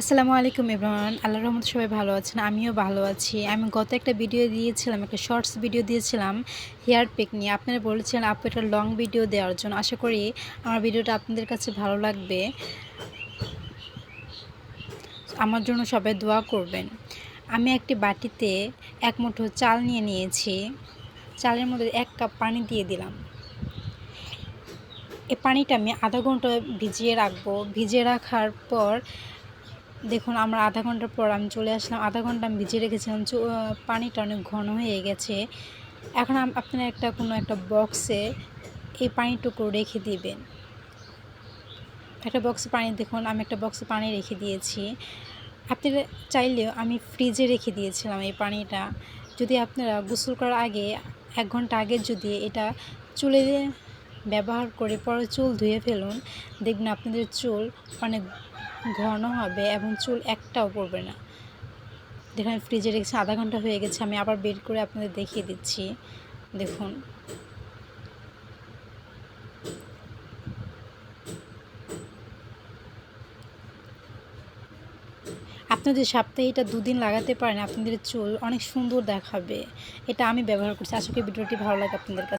আসসালামু আলাইকুম ইমরান। আল্লাহ রহমত সবাই ভালো আছেন, আমিও ভালো আছি। আমি গত একটা ভিডিও দিয়েছিলাম, একটা শর্টস ভিডিও দিয়েছিলাম হেয়ার পিক নিয়ে। আপনারা বলেছিলেন আপু একটা লং ভিডিও দেওয়ার জন্য। আশা করি আমার ভিডিওটা আপনাদের কাছে ভালো লাগবে। আমার জন্য সবাই দোয়া করবেন। আমি একটি বাটিতে এক মুঠো চাল নিয়ে নিয়েছি। চালের মধ্যে এক কাপ পানি দিয়ে দিলাম। এই পানিটা আমি আধা ঘণ্টা ভিজিয়ে রাখব। ভিজিয়ে রাখার পর দেখুন, আমরা আধা ঘণ্টার পর আমি চলে আসলাম। আধা ঘণ্টা আমি ভিজিয়ে রেখেছিলাম। পানিটা অনেক ঘন হয়ে গেছে। এখন আপনারা একটা, কোনো একটা বক্সে এই পানিটুকু রেখে দিবেন। একটা বক্সে পানি, দেখুন, আমি একটা বক্সে পানি রেখে দিয়েছি। আপনারা চাইলেও আমি ফ্রিজে রেখে দিয়েছিলাম এই পানিটা। যদি আপনারা গোসল করার আগে, এক ঘণ্টা আগে যদি এটা চুলে ব্যবহার করে পরে চুল ধুয়ে ফেলুন। দেখবেন আপনাদের চুল অনেক ঘন হবে এবং চুল একটাও পড়বে না। দেখুন, ফ্রিজে রেখেছি, আধা ঘণ্টা হয়ে গেছে, আমি আবার বের করে আপনাদের দেখিয়ে দিচ্ছি। দেখুন। আপনাদের সপ্তাহে এটা দুদিন লাগাতে পারেন, আপনাদের চুল অনেক সুন্দর দেখাবে। এটা আমি ব্যবহার করছি। আশা করি ভিডিওটি ভালো লাগে আপনাদের কাছে।